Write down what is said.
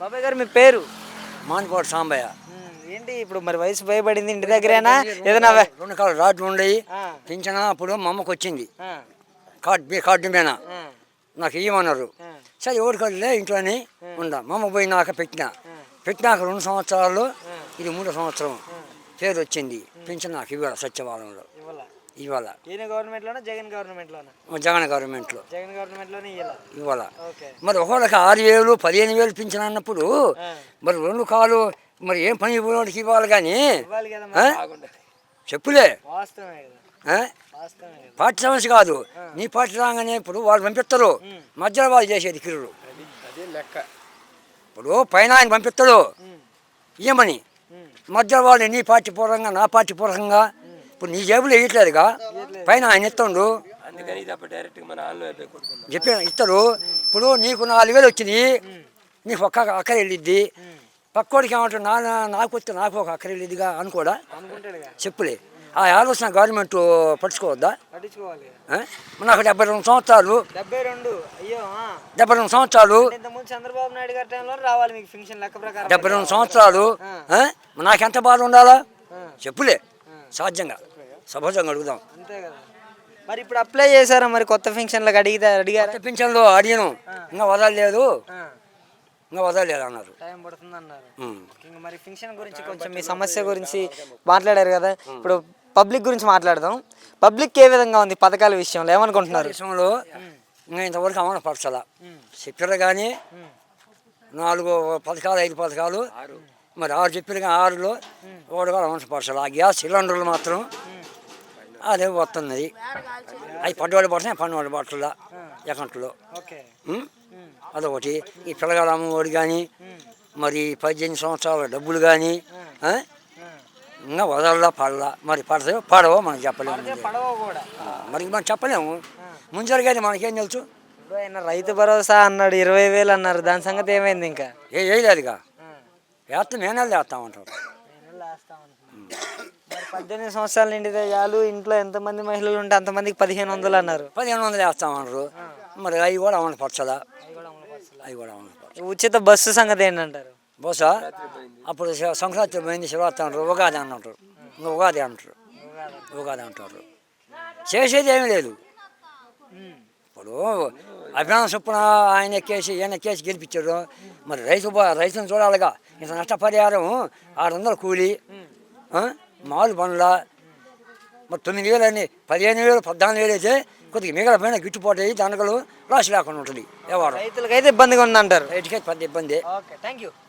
బాబాయ్ గారు మీ పేరు? మానికోట సాంబయ్య. ఏంటి ఇప్పుడు మరి వయసు భయపడింది ఇంటి దగ్గరేనా? ఏదైనా రెండు కాళ్ళు రాడ్లు ఉండయి. పింఛన అప్పుడు మా అమ్మకు వచ్చింది. కార్డు మీ కార్డు మీద. నాకు ఇవ్వమన్నారు సరే ఎవరి కాళ్ళే ఇంట్లోనే ఉందా? మా అమ్మ పోయినాక పెట్టిన. పెట్టినాక రెండు సంవత్సరాలు ఇది మూడో సంవత్సరం పేరు వచ్చింది. పింఛన్ నాకు ఇవ్వాలి సత్యవాదంలో ఇవ్వాల ఇవాళ. ఈయన గవర్నమెంట్లోనా జగన్ గవర్నమెంట్లోనా? జగన్ గవర్నమెంట్లో. జగన్ గవర్నమెంట్లోనే ఇవాళ. ఓకే. మరి ఒకళ్ళకి ఆరు వేలు పదిహేను వేలు పింఛన్ అన్నప్పుడు మరి రెండు కాలు మరి ఏం పని ఇవ్వడానికి ఇవ్వాలి కానీ. చెప్పులే. పార్టీ సమస్య కాదు. నీ పార్టీ రాగానే ఇప్పుడు వాళ్ళు పంపిస్తారు. మధ్యలో వాళ్ళు చేసేది కిరుడు. ఇప్పుడు పైన ఆయన పంపిస్తాడు. ఇయ్యమని. మధ్యలో వాళ్ళు నీ పార్టీ పూర్వకంగా నా పార్టీ పూర్వకంగా ఇప్పుడు నీ జేబులో వేయట్లేదుగా? పైన ఆయన ఇస్తుండు చెప్పి ఇస్తారు ఇప్పుడు నీకు నాలుగు వేలు వచ్చినాయి నీకు ఒక్క అక్కర వెళ్ళిద్ది. పక్కోడికి ఏమంటాడు? నా నాకు వస్తే నాకు ఒక అక్కర వెళ్ళిద్దిగా అనుకోడా? అనుకుంటాడుగా. చెప్పులే. ఆ ఆలోచన గవర్నమెంట్ పట్టుకోవద్దా? నాకు డెబ్బై రెండు సంవత్సరాలు. డెబ్బై రెండు. అయ్యో ఆ. డెబ్బై రెండు సంవత్సరాలు. చంద్రబాబు నాయుడు గారి టైంలో రావాలి మీకు ఫంక్షన్ లెక్క ప్రకారం. డెబ్బై రెండు సంవత్సరాలు? నాకెంత బాధ ఉండాలా. చెప్పులే. సాధ్యంగా. సహజంగా అడుగుదాం అంతే కదా. మరి ఇప్పుడు అప్లై చేశారా? మరి కొత్త ఫంక్షన్లకు అడిగితే అడిగారా? కొత్త పింఛన్లు అడిగాను. ఇంకా వదలలేదు. ఇంకా వదలలేదు అన్నారు. టైం పడుతుంది అన్నారు. ఇంకా మరి ఫంక్షన్ గురించి కొంచెం మీ సమస్య గురించి మాట్లాడారు కదా. ఇప్పుడు పబ్లిక్ గురించి మాట్లాడదాం. పబ్లిక్ ఏ విధంగా ఉంది పథకాల విషయంలో? ఏమనుకుంటున్నారు? దేశంలో ఇంకా ఇంతవరకు అమలు పరచాల. చెప్పారు కానీ. నాలుగు పథకాలు ఐదు పథకాలు. మరి ఆరు చెప్పారు కానీ ఆరులో ఒకటి కూడా అమలు పరచాలి ఆ గ్యాస్ సిలిండర్లు మాత్రం అదే వస్తున్నది. అవి పడ్డవాళ్ళు పడుతున్నాయి పన్నవాళ్ళు పట్టలా అకౌంట్లో? అదొకటి. ఈ పిల్లగాడు అమ్మఒడి కానీ మరి పద్దెనిమిది సంవత్సరాల డబ్బులు కానీ. ఇంకా వదలలా పడలా మరి పడతాయో పడవో మనం చెప్పలేము. మరి మనం చెప్పలేము. ముంజరగానే మనకేం తెలుసు? ఆయన రైతు భరోసా అన్నాడు ఇరవై వేలు అన్నారు. దాని సంగతి ఏమైంది ఇంకా? ఏ వేయలేదుగా వేస్తాం మేనల్ వేస్తామంటారు మరి పద్దెనిమిది సంవత్సరాల నిండితే చాలు ఇంట్లో ఎంతమంది మహిళలు ఉంటే అంతమందికి పదిహేను వందలు అన్నారు. పదిహేను వందలు వేస్తామన్నారు మరి అవి కూడా అమలు పరచదా అవి కూడా అమలు ఉచిత బస్సు సంగతి ఏంటంటారు? బహుశా అప్పుడు సంక్రాంతి పోయింది శివరాత్రి అంటారు ఉగాది అని అంటారు ఇంకా ఉగాది అంటారు. ఉగాది అంటారు. చేసేది ఏమీ లేదు. ఇప్పుడు అభిమాన చొప్పున ఆయన ఎక్కేసి ఈయన ఎక్కేసి గెలిపించారు మరి రైతు రైతును చూడాలిగా. ఇంత నష్టపరిహారం ఆరు వందల కూలి? మాలు బండ్ల మరి తొమ్మిది వేలు అని పదిహేను వేలు పద్నాలుగు వేలు అయితే కొద్దిగా మిగిలిపోయిన గిట్టుబాటు అయ్యి దానికలు రాసి లేకుండా ఉంటుంది. వ్యవహారం రైతులకైతే ఇబ్బందిగా ఉందంటారు. రైతుకే పెద్ద ఇబ్బంది. Okay thank you